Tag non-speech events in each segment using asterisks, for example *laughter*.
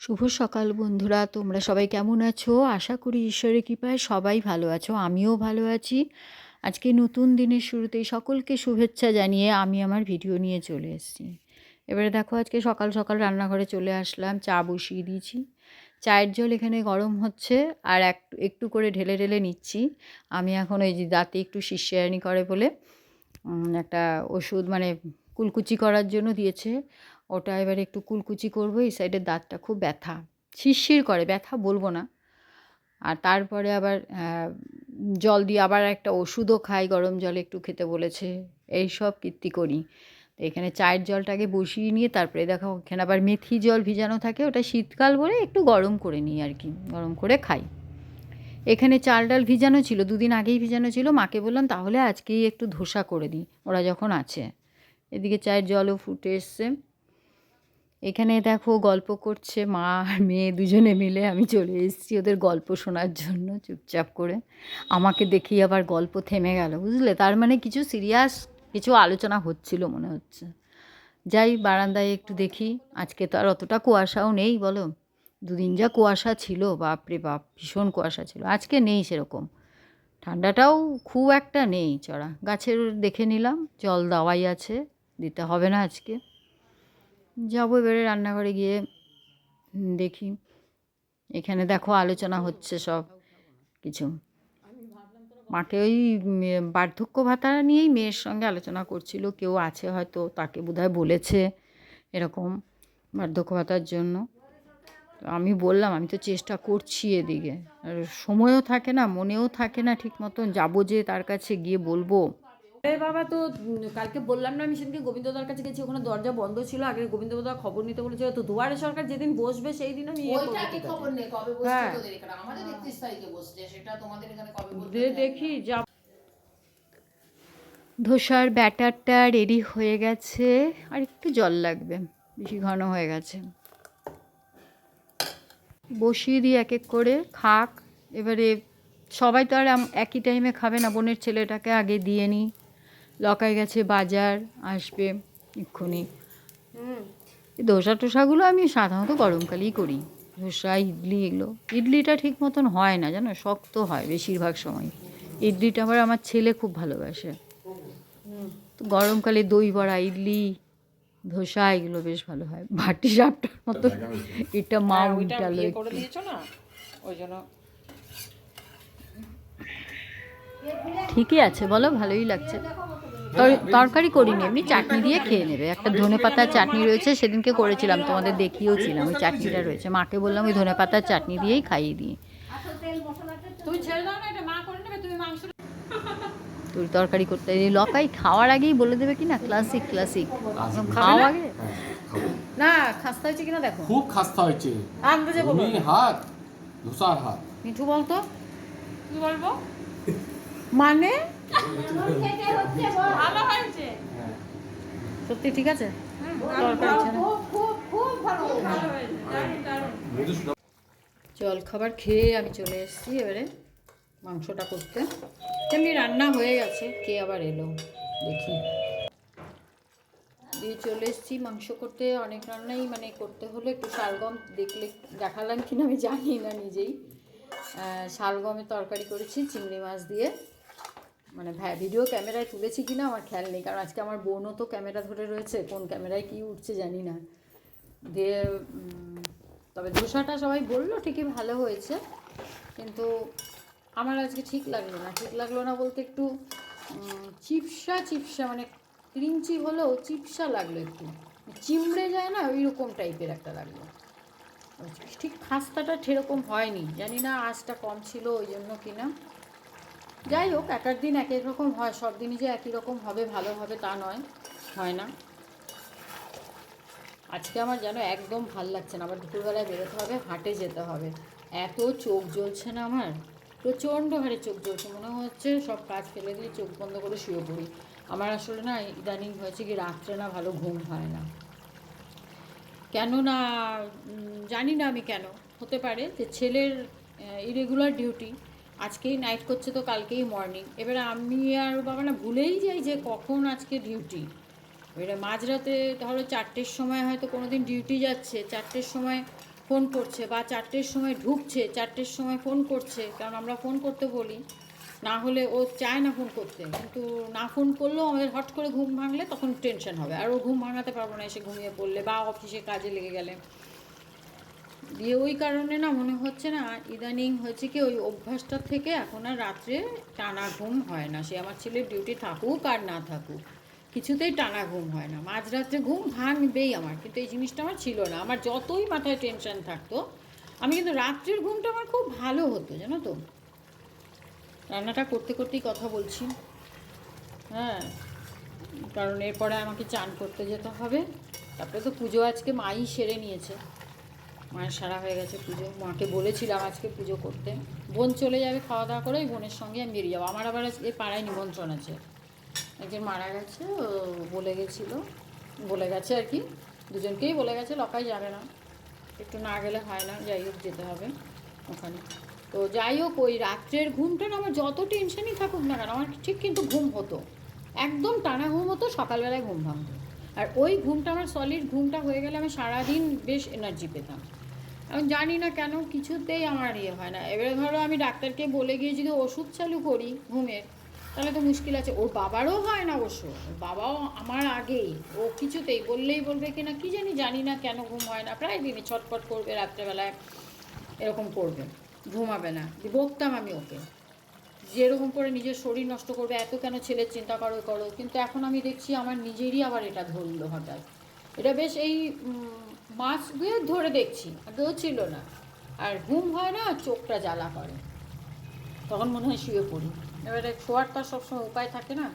শুভ সকাল বন্ধুরা, তোমরা সবাই কেমন আছো? আশা করি ঈশ্বরের কৃপায় সবাই ভালো আছো, আমিও ভালো আছি। আজকে নতুন দিনের শুরুতেই সকলকে শুভেচ্ছা জানিয়ে আমি আমার ভিডিও নিয়ে চলে এসেছি। এবারে দেখো, আজকে সকাল সকাল রান্নাঘরে চলে আসলাম, চা বসিয়ে দিয়েছি। চায়ের জল এখানে গরম হচ্ছে আর এক, একটু করে ঢেলে ঢেলে নিচ্ছি। আমি এখন ওই যে দাঁতে একটু শিষ্যায়নি করে বলে একটা ওষুধ মানে কুলকুচি করার জন্য দিয়েছে। ওটা এবারে একটু কুলকুচি করব, এই সাইডের দাঁতটা খুব ব্যথা, শিরশির করে, ব্যথা বলব না। আর তারপরে আবার জল দিয়ে আবার একটা ওষুধও খাই, গরম জলে একটু খেতে বলেছে, এই সব কীর্তি করি। তো এখানে চায়ের জলটাকে বসিয়ে নিয়ে তারপরে দেখো এখানে আবার মেথি জল ভিজানো থাকে, ওটা শীতকাল বলে একটু গরম করে নিই আর কি, গরম করে খাই। এখানে চাল ডাল ভিজানো ছিল, দুদিন আগেই ভিজানো ছিল, মাকে বললাম তাহলে আজকেই একটু ধোসা করে দিই, ওরা যখন আছে। এদিকে চায়ের জলও ফুটে এসছে। এখানে দেখো গল্প করছে মা আর মেয়ে দুজনে মিলে। আমি চলে এসেছি ওদের গল্প শোনার জন্য চুপচাপ করে। আমাকে দেখেই আবার গল্প থেমে গেল, বুঝলে? তার মানে কিছু সিরিয়াস কিছু আলোচনা হচ্ছিল মনে হচ্ছে। যাই, বারান্দায় একটু দেখি। আজকে তো আর অতটা কুয়াশাও নেই, বলো? দুদিন যা কুয়াশা ছিল বাপরে বাপ, ভীষণ কুয়াশা ছিল। আজকে নেই সেরকম। ঠান্ডাটাও খুব একটা নেই, চড়া। গাছের দেখে নিলাম, জল দেওয়াই আছে, দিতে হবে না আজকে। যাব এবারে রান্নাঘরে গিয়ে দেখি। এখানে দেখো আলোচনা হচ্ছে সব কিছু। মাকে ওই বার্ধক্য ভাতা নিয়েই মেয়ের সঙ্গে আলোচনা করছিল। কেউ আছে হয়তো, তাকে বোধহয় বলেছে এরকম বার্ধক্য ভাতার জন্য। আমি বললাম, আমি তো চেষ্টা করছি এদিকে। আর সময়ও থাকে না, মনেও থাকে না ঠিক মতন। যাব যে তার কাছে গিয়ে বলব। বাবা তো কালকে বললাম না আমি সেদিনকে গোবিন্দদার কাছে গেছি ওখানে দরজা বন্ধ ছিল আগে গোবিন্দদা খবর নিতে বলেছিল তো দুয়ারে সরকার যেদিন বসবে সেই দিন আমি ওইটা করব, কি ঠিক আছে। খবর নেই কবে বসছে হ্যাঁ। তোদের এখানে? আমাদের একত্রিশ তারিখে বসছে সেটা তোমাদের এখানে কবে বসবে দেখি যা। ধোসার ব্যাটারটা রেডি হয়ে গেছে। আর একটু জল লাগবে বেশি ঘন হয়ে গেছে। বসিয়ে দিই এক এক করে খাক। এবারে সবাই তো আর একই টাইমে খাবে না বোনের ছেলেটাকে আগে দিয়ে নিই। লকায় গেছে বাজার আসবে এক্ষুনি। এই ধোসা টোসাগুলো আমি সাধারণত গরমকালেই করি। ধোসা ইডলি এগুলো। ইডলিটা ঠিক মতন হয় না জানো? শক্ত হয় বেশিরভাগ সময়। ইডলিটা আবার আমার ছেলে খুব ভালোবাসে। তো গরমকালে দই বড়া ইডলি ধোসা এগুলো বেশ ভালো হয়। ভাটি সাপটার মতো। এটা মা হ্যাঁ, ওইটা উল্টালো ইয়ে ঠিকই আছে বলো ভালোই লাগছে। তরকারি করিনি এমনি চাটনি দিয়ে খেয়ে নেবে। একটা ধনে পাতার চাটনি রয়েছে সেদিনকে করেছিলাম তোমাদের দেখিয়েওছিলাম ওই চাটনিটা রয়েছে। মাকে বললাম ওই ধনে পাতার চাটনি দিয়েই খাইয়ে দিই। তুমি ছেড়ে দাও না এটা মা করে নেবে তুমি মাংস তুই তরকারি করতে লকাই খাওয়ার আগেই বলে দেবে কি না ক্লাসিক ক্লাসিক খাওয়া আগে? না খাস্তা হয়েছে কিনা দেখো। খুব খাস্তা হয়েছে। আন্দাজে তুমি হাত ধোসার হাত। মিঠু বলতো? *laughs* কি বলব? মানে? সত্যি ঠিক আছে? জল খাবার খেয়ে আমি চলে এসেছি এবারে মাংসটা করতে। এমনি রান্না হয়ে গেছে কে আবার এলো? দেখি। দিয়ে চলে এসেছি মাংস করতে। অনেক রান্নাই মানে করতে হলে। একটু শালগম দেখলে দেখালাম কিনা আমি জানি না নিজেই। আহ, শালগমের তরকারি করেছি চিংড়ি মাছ দিয়ে। মানে ভিডিও ক্যামেরায় তুলেছি কিনা আমার খেয়াল নেই, কারণ আজকে আমার বোনও তো ক্যামেরা ধরে রয়েছে, কোন ক্যামেরায় কী উঠছে জানি না। দিয়ে তবে ধোসাটা সবাই বলল ঠিকই ভালো হয়েছে, কিন্তু আমার আজকে ঠিক লাগল না, ঠিক লাগল না বলতে একটু চিপসা চিপসা মানে ক্রিঞ্চি হলেও চিপসা লাগল একটু। চিমড়ে যায় না ওই রকম টাইপের একটা লাগল। ঠিক খাস্তাটা সেরকম হয়নি, জানি না আঁচটা কম ছিল ওই জন্য কিনা। যাই হোক, এক এক দিন এক এক রকম হয়, সব দিনই যে একই রকম হবে, ভালো হবে তা নয়, হয় না। আজকে আমার যেন একদম ভালো লাগছে না, আবার দুপুরবেলায় বেরোতে হবে, হাটে যেতে হবে। এত চোখ জ্বলছে না আমার, প্রচণ্ড হারে চোখ জ্বলছে, মনে হচ্ছে সব কাজ ফেলে দিয়ে চোখ বন্ধ করে শুয়ে পড়ি। আমার আসলে না, ইদানিং হয়েছে কি, রাত্রে না ভালো ঘুম হয় না। কেন না জানি না আমি কেন, হতে পারে যে ছেলের ইরেগুলার ডিউটি আজকেই নাইট করছে তো কালকেই মর্নিং এবারে আমি আর বাবা না ভুলেই যাই যে কখন আজকে ডিউটি এবারে মাঝরাতে ধরো চারটের সময় হয়তো কোনো দিন ডিউটি যাচ্ছে, চারটের সময় ফোন করছে বা চারটের সময় ঢুকছে, চারটের সময় ফোন করছে, কারণ আমরা ফোন করতে বলি। না হলে ও চায় না ফোন করতে, কিন্তু না ফোন করলেও আমাদের হট করে ঘুম ভাঙলে তখন টেনশন হবে। আর ও ঘুম ভাঙাতে পারব না, এসে ঘুমিয়ে পড়লে বা অফিসে কাজে লেগে গেলে। দিয়ে ওই কারণে না মনে হচ্ছে না ইদানিং হয়েছে কি ওই অভ্যাসটার থেকে এখন আর রাত্রে টানা ঘুম হয় না। সে আমার ছেলের ডিউটি থাকুক আর না থাকুক, কিছুতেই টানা ঘুম হয় না। মাঝরাত্রে ঘুম ভাঙবেই আমার, কিন্তু এই জিনিসটা আমার ছিল না। আমার যতই মাথায় টেনশন থাকতো, আমি কিন্তু রাত্রের ঘুমটা আমার খুব ভালো হতো, জানো তো? রান্নাটা করতে করতেই কথা বলছি। হ্যাঁ কারণ এরপরে আমাকে চান করতে যেতে হবে। তারপরে তো পুজো আজকে মাই সেরে নিয়েছে। মায়ের সারা হয়ে গেছে পুজো। মাকে বলেছিলাম আজকে পুজো করতে। বোন চলে যাবে খাওয়া দাওয়া করে, বোনের সঙ্গে আমি বেরিয়ে যাব। আমার আবার আজকে পাড়ায় নিমন্ত্রণ আছে। একজন মারা গেছে বলে গেছিল, বলে গেছে আর কি। দুজনকেই বলে গেছে, লকাই যাবে না। একটু না গেলে হয় না, যাই হোক যেতে হবে ওখানে। তো যাই হোক, ওই রাত্রের ঘুমটা না আমার যত টেনশনই থাকুক না কেন, আমার ঠিক কিন্তু ঘুম হতো। একদম টানা ঘুম হতো, সকালবেলায় ঘুম ভাঙতো। আর ওই ঘুমটা, আমার সলিড ঘুমটা হয়ে গেলে আমি সারাদিন বেশ এনার্জি পেতাম। আমি জানি না কেন কিছুতেই আমার ইয়ে হয় না। এবারে ধরো আমি ডাক্তারকে বলে গিয়ে যদি ওষুধ চালু করি ঘুমের, তাহলে তো মুশকিল আছে। ওর বাবারও হয় না অবশ্য। বাবাও আমার আগেই। ও কিছুতেই বললেই বলবে কি না কি জানি জানি না কেন ঘুম হয় না। প্রায় দিনই ছটপট করবে, রাত্রেবেলায় এরকম করবে। ঘুমাবে না। বকতাম আমি ওকে। যেরকম করে নিজের শরীর নষ্ট করবে, এত কেন ছেলের চিন্তা করো করো। কিন্তু এখন আমি দেখছি আমার নিজেরই আবার এটা ধরলো হঠাৎ। এটা বেশ এই মাস ধরে দেখছি, আগেও ছিল না। আর ঘুম হয় না, চোখটা জ্বালা করে। তখন মনে হয় শুয়ে পড়ি। এবারে শোয়ার তো সবসময় উপায় থাকে না।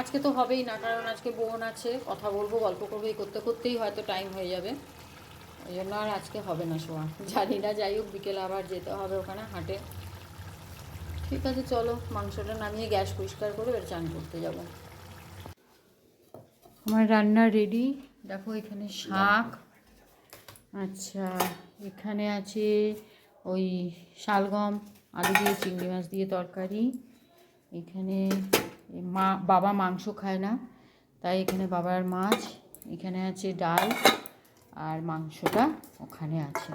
আজকে তো হবেই না, কারণ আজকে বোন আছে, কথা বলব, গল্প করব, এই করতে করতেই হয়তো টাইম হয়ে যাবে। ওই জন্য আর আজকে হবে না শোয়া। জানি না, যাই হোক, বিকেলে আবার যেতে হবে ওখানে হাটে। ঠিক আছে, চলো, মাংসটা নামিয়ে গ্যাস পরিষ্কার করে এবার চান করতে যাব। আমার রান্না রেডি দেখো এখানে শাক। আচ্ছা এখানে আছে ওই শালগম, আলু দিয়ে, চিংড়ি মাছ দিয়ে তরকারি। এখানে মা, বাবা মাংস খায় না, তাই এখানে বাবার মাছ, এখানে আছে ডাল আর মাংসটা ওখানে আছে।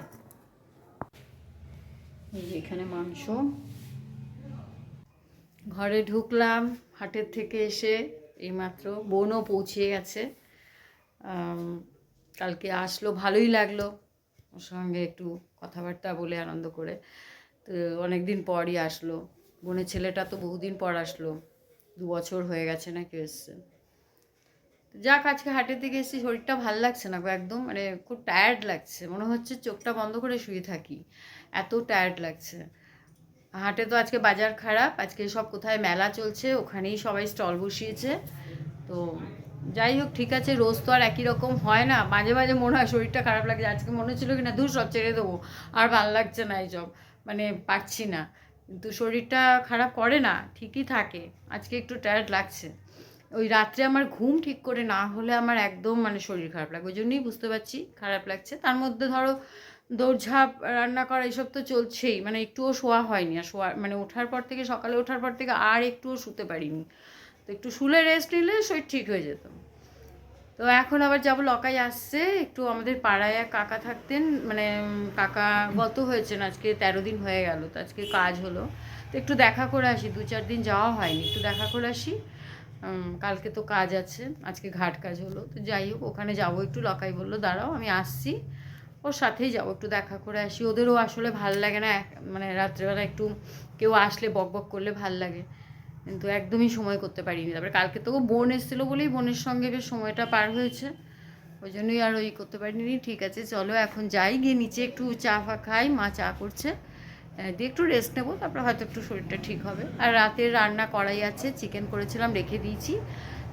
এই যে এখানে মাংস। ঘরে ঢুকলাম, হাটের থেকে এসে এইমাত্র বোনও পৌঁছে গেছে। কালকে আসলো, ভালোই লাগল। ওর সঙ্গে একটু কথাবার্তা বলে আনন্দ করে। তো অনেক দিন পরই আসলো। বোনের ছেলেটা তো বহুদিন পর আসলো। দু বছর হয়ে গেছে নাকি এসছে। যাক, আজকে হাটের দিকে এসেছি শরীরটা ভালো লাগছে না একদম। মানে খুব টায়ার্ড লাগছে। মনে হচ্ছে চোখটা বন্ধ করে শুয়ে থাকি। এত টায়ার্ড লাগছে। হাটে তো আজকে বাজার খারাপ। আজকে সব কোথায় মেলা চলছে, ওখানেই সবাই স্টল বসিয়েছে। তো যাই হোক, ঠিক আছে, রোজ তো আর একই রকম হয় না। মাঝে মাঝে মনে হয় শরীরটা খারাপ লাগছে আজকে মনে হচ্ছিল কি না দূর সব ছেড়ে দেবো, আর ভালো লাগছে না এইসব মানে পারছি না। কিন্তু শরীরটা খারাপ করে না, ঠিকই থাকে, আজকে একটু টায়ার্ড লাগছে। ওই রাত্রে আমার ঘুম ঠিক করে না হলে আমার একদম মানে শরীর খারাপ লাগে, ওই জন্যই বুঝতে পারছি খারাপ লাগছে। তার মধ্যে ধরো, দৌড়ঝাঁপ, রান্না করা এসব তো চলছেই মানে একটুও শোয়া হয়নি, আর শোয়া মানে ওঠার পর থেকে, সকালে ওঠার পর থেকে আর একটুও শুতে পারিনি। তো একটু শুলে রেস্ট নিলে শরীর ঠিক হয়ে যেত। তো এখন আবার যাব লকাই আসছে, একটু আমাদের পাড়ায় এক কাকা থাকতেন মানে কাকা গত হয়েছেন, আজকে তেরো দিন হয়ে গেল, তো আজকে কাজ হলো। তো একটু দেখা করে আসি, দু চার দিন যাওয়া হয়নি, একটু দেখা করে আসি। কালকে তো কাজ আছে, আজকে ঘাট কাজ হলো, তো যাই হোক, ওখানে যাব, একটু লকাই বলল, দাঁড়াও, আমি আসছি। ওর সাথেই যাব, একটু দেখা করে আসি। ওদেরও আসলে ভালো লাগে না মানে রাত্রেবেলা একটু কেউ আসলে বক বক করলে ভালো লাগে। কিন্তু একদমই সময় করতে পারিনি। তারপরে কালকে তো বোন এসেছিল বলেই বোনের সঙ্গে বেশ সময়টা পার হয়েছে। ওই জন্যই আর ওই করতে পারিনি। ঠিক আছে, চলো এখন যাই, গিয়ে নিচে একটু চা ফা খাই, মা চা করছে। দিয়ে একটু রেস্ট নেব, তারপরে হয়তো একটু শরীরটা ঠিক হবে। আর রাতের রান্না করাই আছে চিকেন করেছিলাম, রেখে দিয়েছি।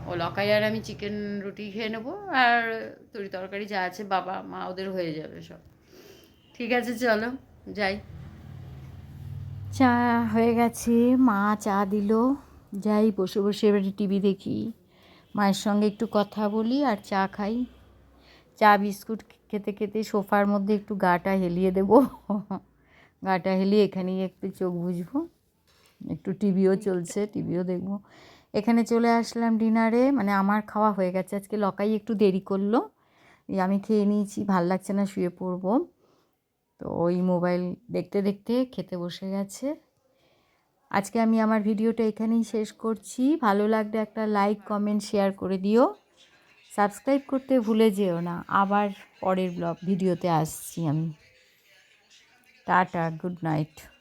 ও লকাই আর আমি চিকেন রুটি খেয়ে নেব। আর তরি তরকারি যা আছে, বাবা, মা ওদের হয়ে যাবে সব। ঠিক আছে, চলো, যাই। চা হয়ে গেছে, মা চা দিল। যাই বসে বসে এবারে টিভি দেখি। মায়ের সঙ্গে একটু কথা বলি আর চা খাই। চা, বিস্কুট খেতে খেতে সোফার মধ্যে একটু গাটা হেলিয়ে দেব। গাটা হেলিয়ে এখানেই একটু চোখ বুঝব একটু টিভিও চলছে, টিভিও দেখব। এখানে চলে আসলাম ডিনারে। মানে আমার খাওয়া হয়ে গেছে। আজকে লকাই একটু দেরি করল। আমি খেয়ে নিয়েছি, ভালো লাগছে না, শুয়ে পড়ব। তো ওই মোবাইল দেখতে দেখতে খেতে বসে গেছে। আজকে আমি আমার ভিডিওটা এখানেই শেষ করছি। ভালো লাগলে একটা লাইক, কমেন্ট, শেয়ার করে দিও। সাবস্ক্রাইব করতে ভুলে যেও না। আবার পরের ব্লগ, ভিডিওতে আসছি আমি। Tata, good night.